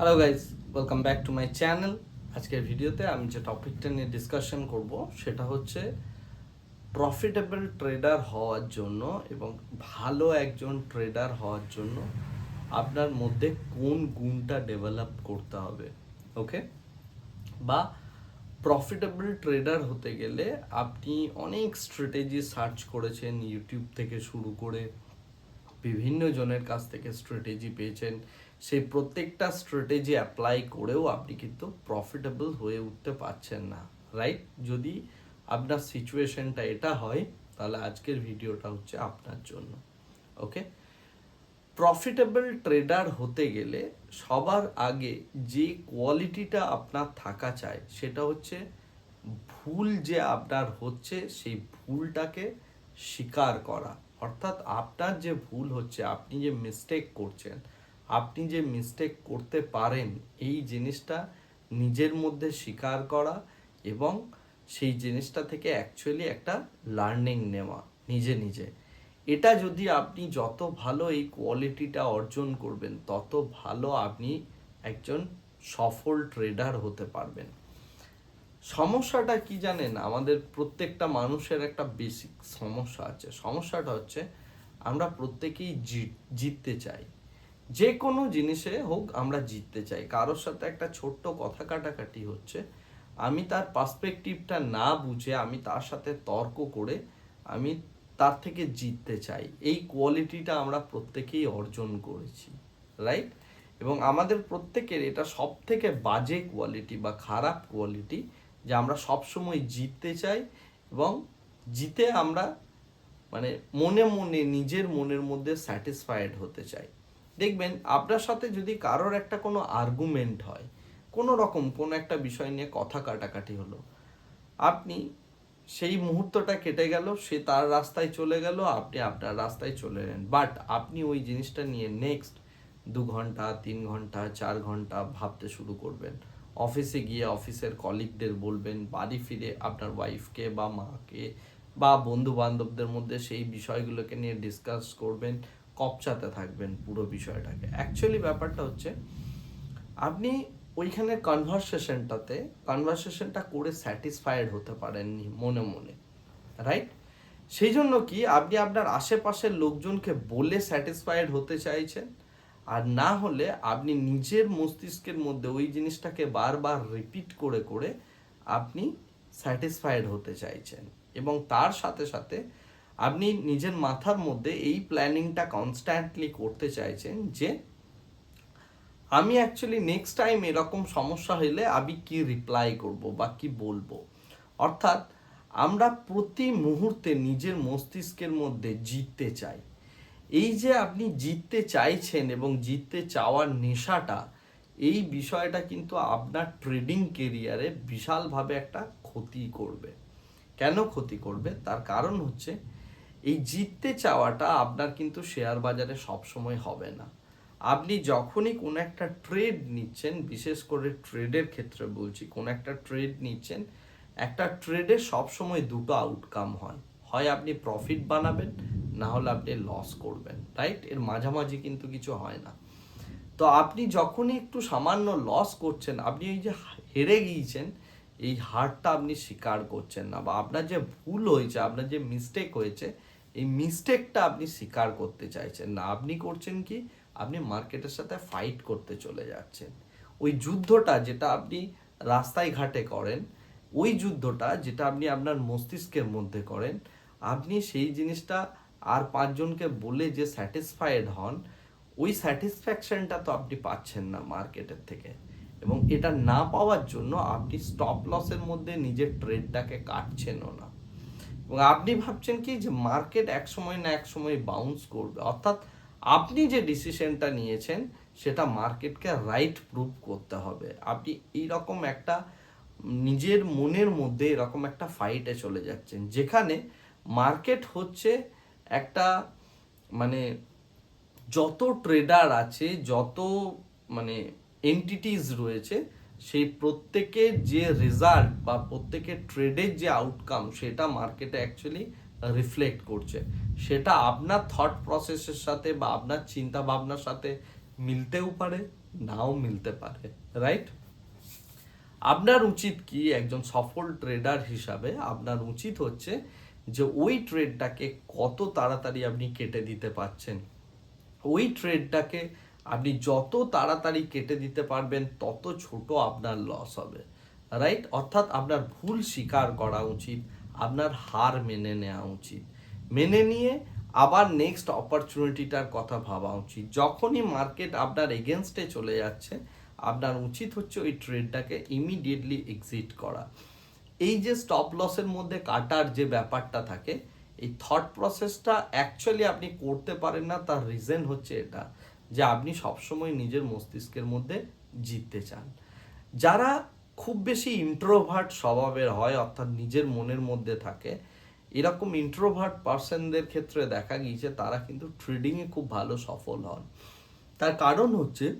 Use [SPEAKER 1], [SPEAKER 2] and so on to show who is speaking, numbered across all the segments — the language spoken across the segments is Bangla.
[SPEAKER 1] Hello guys welcome back to my channel আজকের ভিডিওতে আমি যে টপিকটা নিয়ে ডিসকাশন করব, সেটা হচ্ছে প্রফিটেবল ট্রেডার হওয়ার জন্য এবং ভালো একজন ট্রেডার হওয়ার জন্য আপনার মধ্যে কোন গুণটা ডেভেলপ করতে হবে ওকে বা প্রফিটেবল ট্রেডার হতে গেলে আপনি অনেক স্ট্র্যাটেজি সার্চ করেছেন ইউটিউব থেকে শুরু করে বিভিন্ন জনের কাছ থেকে স্ট্র্যাটেজি পেয়েছেন সেই প্রত্যেকটা স্ট্র্যাটেজি অ্যাপ্লাই করেও আপনি কিন্তু প্রফিটেবল হয়ে উঠতে পারছেন না রাইট যদি আপনার সিচুয়েশনটা এটা হয়, তাহলে আজকের ভিডিওটা হচ্ছে আপনার জন্য ওকে প্রফিটেবল ট্রেডার হতে গেলে সবার আগে যে কোয়ালিটিটা আপনার থাকা চাই, সেটা হচ্ছে ভুল যে আপনার হচ্ছে, সেই ভুলটাকে স্বীকার করা। অর্থাৎ আপনার যে ভুল হচ্ছে, আপনি যে মিস্টেক করছেন আপনি যে মিস্টেক করতে পারেন, এই জিনিসটা নিজের মধ্যে স্বীকার করা এবং সেই জিনিসটা থেকে অ্যাকচুয়ালি একটা লার্নিং নেওয়া, নিজে নিজে। এটা যদি আপনি যত ভালো এই কোয়ালিটিটা অর্জন করবেন, তত ভালো আপনি একজন সফল ট্রেডার হতে পারবেন। সমস্যাটা কি জানেন? আমাদের প্রত্যেকটা মানুষের একটা বেসিক সমস্যা আছে। সমস্যাটা হচ্ছে, আমরা প্রত্যেকেই জিততে চাই। যে কোনো জিনিসে হোক আমরা জিততে চাই। কারোর সাথে একটা ছোট্ট কথা কাটাকাটি হচ্ছে। আমি তার পার্সপেক্টিভটা না বুঝে আমি তার সাথে তর্ক করে আমি তার থেকে জিততে চাই। এই কোয়ালিটিটা আমরা প্রত্যেকেই অর্জন করেছি রাইট এবং আমাদের প্রত্যেকের এটা সব থেকে বাজে কোয়ালিটি বা খারাপ কোয়ালিটি যে আমরা সবসময় জিততে চাই এবং জিতে আমরা মানে মনে মনে, নিজের মনের মধ্যে স্যাটিসফাইড হতে চাই। দেখবেন আপনার সাথে যদি কারোর একটা কোনো আর্গুমেন্ট হয়, কোনো রকম কোনো একটা বিষয় নিয়ে কথা কাটাকাটি হলো, আপনি সেই মুহূর্তটা কেটে গেল, সে তার রাস্তায় চলে গেল, আপনি আপনার রাস্তায় চলে এলেন। বাট আপনি ওই জিনিসটা নিয়ে নেক্সট দু ঘণ্টা, তিন ঘণ্টা, চার ঘণ্টা ভাবতে শুরু করবেন। অফিসে গিয়ে অফিসের কলিগদের বলবেন, বাড়ি ফিরে আপনার ওয়াইফকে বা মাকে বা বন্ধু বান্ধবদের মধ্যে সেই বিষয়গুলোকে নিয়ে ডিসকাস করবেন। কপচাতে থাকবেন পুরো বিষয়টাকে। অ্যাকচুয়ালি ব্যাপারটা হচ্ছে, আপনি ওইখানে কনভারসেশনটাতে কনভারসেশনটা করে স্যাটিসফাইড হতে পারেননি মনে মনে রাইট সেই জন্য কি আপনি আপনার আশেপাশের লোকজনকে বলে স্যাটিসফাইড হতে চাইছেন, আর না হলে আপনি নিজের মস্তিষ্কের মধ্যে ওই জিনিসটাকে বারবার রিপিট করে করে আপনি স্যাটিসফাইড হতে চাইছেন। এবং তার সাথে সাথে আপনি নিজের মাথার মধ্যে এই প্ল্যানিংটা কনস্ট্যান্টলি করতে চাইছেন যে, আমি অ্যাকচুয়ালি নেক্সট টাইম এরকম সমস্যা হলে আমি কি রিপ্লাই করব বা কি বলব? অর্থাৎ, আমরা প্রতি মুহূর্তে নিজের মস্তিষ্কের মধ্যে জিততে চাই। এই যে আপনি জিততে চাইছেন এবং জিততে চাওয়ার নেশাটা, এই বিষয়টা কিন্তু আপনার ট্রেডিং কেরিয়ারে বিশালভাবে একটা ক্ষতি করবে। কেন ক্ষতি করবে? তার কারণ হচ্ছে এই জিততে চাওয়াটা আপনার কিন্তু শেয়ার বাজারে সবসময় হবে না। আপনি যখনই কোনো একটা ট্রেড নিচ্ছেন, বিশেষ করে ট্রেডের ক্ষেত্রে বলছি, কোন একটা ট্রেড নিচ্ছেন, একটা ট্রেডে সবসময় দুটো আউটকাম হয়। হয় আপনি প্রফিট বানাবেন, না হলে আপনি লস করবেন রাইট এর মাঝামাঝি কিন্তু কিছু হয় না। তো আপনি যখনই একটু সামান্য লস করছেন, আপনি এই যে হেরে গিয়েছেন এই হারটা আপনি স্বীকার করছেন না বা আপনার যে ভুল হয়েছে, আপনার যে মিস্টেক হয়েছে, এই মিস্টেকটা আপনি স্বীকার করতে চাইছেন না। আপনি করছেন কি? আপনি মার্কেটের সাথে ফাইট করতে চলে যাচ্ছেন। ওই যুদ্ধটা যেটা আপনি রাস্তায় ঘাটে করেন, ওই যুদ্ধটা যেটা আপনি আপনার মস্তিষ্কের মধ্যে করেন, আপনি সেই জিনিসটা আর পাঁচজনকে বলে যে স্যাটিসফাইড হন, ওই স্যাটিসফ্যাকশনটা তো আপনি পাচ্ছেন না মার্কেটের থেকে। এবং এটা না পাওয়ার জন্য আপনি স্টপ লসের মধ্যে নিজের ট্রেডটাকে কাটছেনও না। এবং আপনি ভাবছেন কি যে মার্কেট এক সময় না এক সময় বাউন্স করবে? অর্থাৎ আপনি যে ডিসিশনটা নিয়েছেন, সেটা মার্কেটকে রাইট প্রুভ করতে হবে। আপনি এইরকম একটা নিজের মনের মধ্যে এরকম একটা ফাইটে চলে যাচ্ছেন, যেখানে মার্কেট হচ্ছে একটা মানে যত ট্রেডার আছে, যত মানে এন্টিটিস রয়েছে, সেই প্রত্যেকের যে রেজাল্ট বা প্রত্যেকের ট্রেডের যে আউটকাম সেটা মার্কেটে অ্যাকচুয়ালি রিফ্লেক্ট করছে। সেটা আপনার থট প্রসেসের সাথে বা আপনার চিন্তা ভাবনার সাথে মিলতেও পারে, নাও মিলতে পারে রাইট আপনার উচিত কি একজন সফল ট্রেডার হিসাবে আপনার উচিত হচ্ছে যে ওই ট্রেডটাকে কত তাড়াতাড়ি আপনি কেটে দিতে পারছেন? ওই ট্রেডটাকে আপনি যত তাড়াতাড়ি কেটে দিতে পারবেন, তত ছোট আপনার লস হবে। রাইট অর্থাৎ আপনার ভুল স্বীকার করা উচিত, আপনার হার মেনে নেওয়া উচিত। মেনে নিয়ে আবার নেক্সট অপরচুনিটিটার কথা ভাবা উচিত। যখনই মার্কেট আপনার এগেনস্টে চলে যাচ্ছে, আপনার উচিত হচ্ছে ওই ট্রেডটাকে ইমিডিয়েটলি এক্সিট করা। এই যে স্টপ লসের মধ্যে কাটার যে ব্যাপারটা থাকে, এই থট প্রসেসটা অ্যাকচুয়ালি আপনি করতে পারেন না, তার রিজন হচ্ছে এটা। যে আপনি সবসময় নিজের মস্তিষ্কের মধ্যে জিততে চান। যারা খুব বেশি ইন্ট্রোভার্ট স্বভাবের হয়, অর্থাৎ নিজের মনের মধ্যে থাকে, এরকম ইন্ট্রোভার্ট পার্সনদের ক্ষেত্রে দেখা গিয়েছে তারা কিন্তু ট্রেডিংয়ে খুব ভালো সফল হন। তার কারণ হচ্ছে,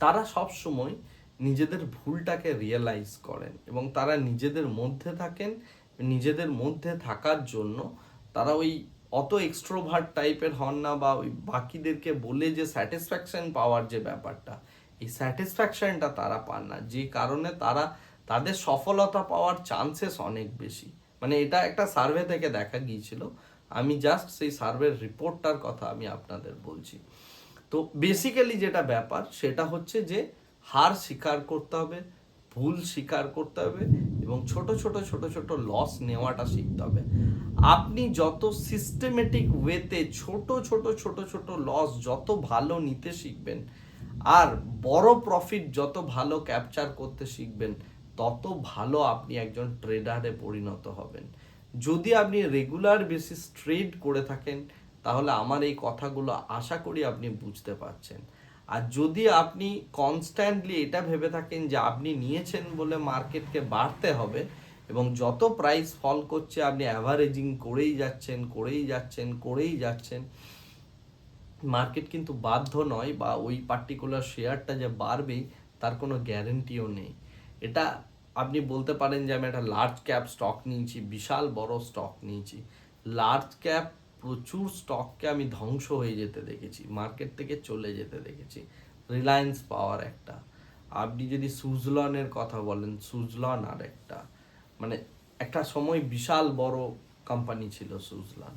[SPEAKER 1] তারা সব সময় নিজেদের ভুলটাকে রিয়েলাইজ করেন এবং তারা নিজেদের মধ্যে থাকেন, নিজেদের মধ্যে থাকার জন্য তারা ওই অত এক্সট্রোভার্ট টাইপের হন না বা ওই বাকিদেরকে বলে যে স্যাটিসফ্যাকশন পাওয়ার যে ব্যাপারটা, এই স্যাটিসফ্যাকশনটা তারা পান না। যে কারণে তারা তাদের সফলতা পাওয়ার চান্সেস অনেক বেশি। মানে এটা একটা সার্ভে থেকে দেখা গিয়েছিল। আমি জাস্ট সেই সার্ভের রিপোর্টটার কথা আমি আপনাদের বলছি। তো বেসিক্যালি যেটা ব্যাপার, সেটা হচ্ছে যে হার স্বীকার করতে হবে, ভুল স্বীকার করতে হবে এবং ছোট ছোট ছোট ছোট লস নেওয়াটা শিখতে হবে। আপনি যত সিস্টেমেটিক ওয়েতে ছোট ছোট ছোট ছোট লস যত ভালো নিতে শিখবেন, আর বড় প্রফিট যত ভালো ক্যাপচার করতে শিখবেন, তত ভালো আপনি একজন ট্রেডারে পরিণত হবেন। যদি আপনি রেগুলার বেসিস ট্রেড করে থাকেন, তাহলে আমার এই কথাগুলো আশা করি আপনি বুঝতে পারছেন। আর যদি আপনি কনস্ট্যান্টলি এটা ভেবে থাকেন যে আপনি নিয়েছেন বলে মার্কেটকে বাড়তে হবে এবং যত প্রাইস ফল করছে, আপনি অ্যাভারেজিং করেই যাচ্ছেন করেই যাচ্ছেন করেই যাচ্ছেন মার্কেট কিন্তু বাধ্য নয় বা ওই পার্টিকুলার শেয়ারটা যে বাড়বেই, তার কোনো গ্যারেন্টিও নেই। এটা আপনি বলতে পারেন যে, আমি একটা লার্জ ক্যাপ স্টক নিয়েছি, বিশাল বড় স্টক নিয়েছি। লার্জ ক্যাপ প্রচুর স্টককে আমি ধ্বংস হয়ে যেতে দেখেছি মার্কেট থেকে চলে যেতে দেখেছি। রিলায়েন্স পাওয়ার একটা। আপনি যদি সুজলনের কথা বলেন সুজলন আর একটা। মানে একটা সময় বিশাল বড় কোম্পানি ছিল সুজলন।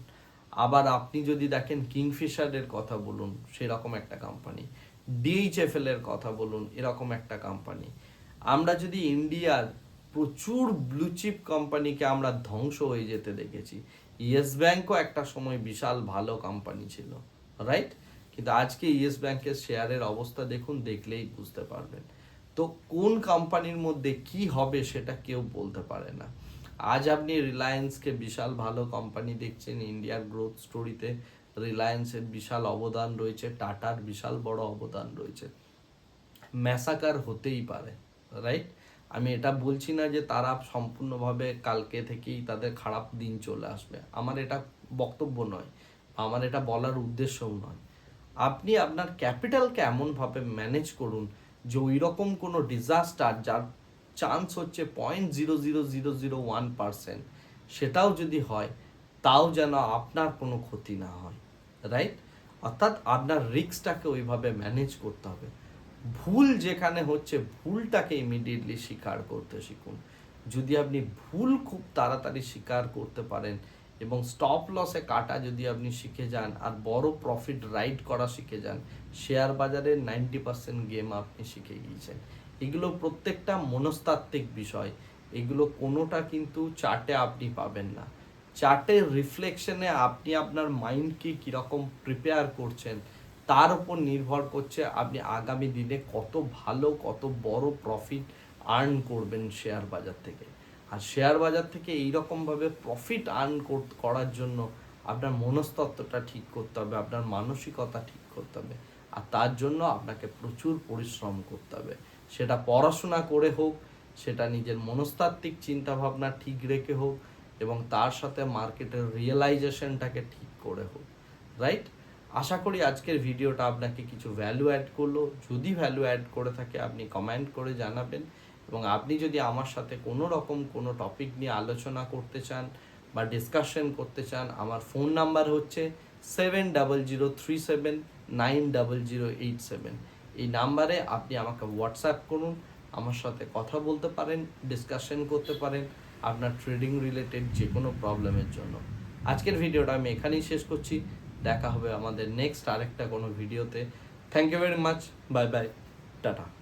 [SPEAKER 1] আবার আপনি যদি দেখেন কিংফিশারের কথা বলুন, সেরকম একটা কোম্পানি ডিএইচএফএল এর কথা বলুন, এরকম একটা কোম্পানি আমরা যদি ইন্ডিয়ার প্রচুর ব্লুচিপ কোম্পানিকে আমরা ধ্বংস হয়ে যেতে দেখেছি, ইয়েস ব্যাঙ্কও একটা সময় বিশাল ভালো কোম্পানি ছিল রাইট কিন্তু আজকে ইয়েস ব্যাঙ্কের শেয়ারের অবস্থা দেখুন, দেখলেই বুঝতে পারবেন। তো কোন কোম্পানির মধ্যে কি হবে সেটা কেউ বলতে পারে না। আজ আপনি রিলায়েন্সকে বিশাল ভালো কোম্পানি দেখছেন ইন্ডিয়ার গ্রোথ স্টোরিতে রিলায়েন্সের বিশাল অবদান রয়েছে টাটার বিশাল বড় অবদান রয়েছে। ম্যাসাকার হতেই পারে রাইট আমি এটা বলছি না যে তারা সম্পূর্ণভাবে কালকে থেকেই তাদের খারাপ দিন চলে আসবে। আমার এটা বক্তব্য নয়, আমার এটা বলার উদ্দেশ্যও নয়। আপনি আপনার ক্যাপিটালকে এমনভাবে ম্যানেজ করুন যে ওই রকম কোনো ডিজাস্টার যার চান্স হচ্ছে point zero zero zero zero one percent সেটাও যদি হয়, তাও যেন আপনার কোনো ক্ষতি না হয় রাইট অর্থাৎ আপনার রিস্কটাকে ওইভাবে ম্যানেজ করতে হবে। ভুল যেখানে হচ্ছে, ভুলটাকে ইমিডিয়েটলি স্বীকার করতে শিখুন। যদি আপনি ভুল খুব তাড়াতাড়ি স্বীকার করতে পারেন এবং স্টপ লসে কাটা যদি আপনি শিখে যান আর বড় প্রফিট রাইড করা শিখে যান শেয়ার বাজারে নাইনটি পার্সেন্ট গেম আপনি শিখে গিয়েছেন। এগুলো প্রত্যেকটা মনস্তাত্ত্বিক বিষয়। এগুলো কোনোটা কিন্তু চার্টে আপনি পাবেন না। চার্টের রিফ্লেকশনে আপনি আপনার মাইন্ডকে কীরকম প্রিপেয়ার করছেন, তার উপর নির্ভর করছে আপনি আগামী দিনে কত ভালো, কত বড় প্রফিট আর্ন করবেন শেয়ার বাজার থেকে। আর শেয়ার বাজার থেকে এইরকমভাবে প্রফিট আর্ন করার জন্য আপনার মনস্তত্ত্বটা ঠিক করতে হবে, আপনার মানসিকতা ঠিক করতে হবে। আর তার জন্য আপনাকে প্রচুর পরিশ্রম করতে হবে। সেটা পড়াশোনা করে হোক, সেটা নিজের মনস্তাত্ত্বিক চিন্তাভাবনা ঠিক রেখে হোক এবং তার সাথে মার্কেটের রিয়েলাইজেশনটাকে ঠিক করে হোক রাইট আশা করি আজকের ভিডিওটা আপনাকে কিছু ভ্যালু অ্যাড করল। যদি ভ্যালু অ্যাড করে থাকে, আপনি কমেন্ট করে জানাবেন। এবং আপনি যদি আমার সাথে কোনো রকম কোনো টপিক নিয়ে আলোচনা করতে চান বা ডিসকাশন করতে চান, আমার ফোন নাম্বার হচ্ছে seven double zero three seven nine double zero eight seven এই নাম্বারে আপনি আমাকে হোয়াটসঅ্যাপ করুন, আমার সাথে কথা বলতে পারেন ডিসকাশন করতে পারেন আপনার ট্রেডিং রিলেটেড যে কোনো প্রবলেমের জন্য। আজকের ভিডিওটা আমি এখানেই শেষ করছি। দেখা হবে আমাদের নেক্সট আরেকটা কোনো ভিডিওতে thank you very much bye bye tata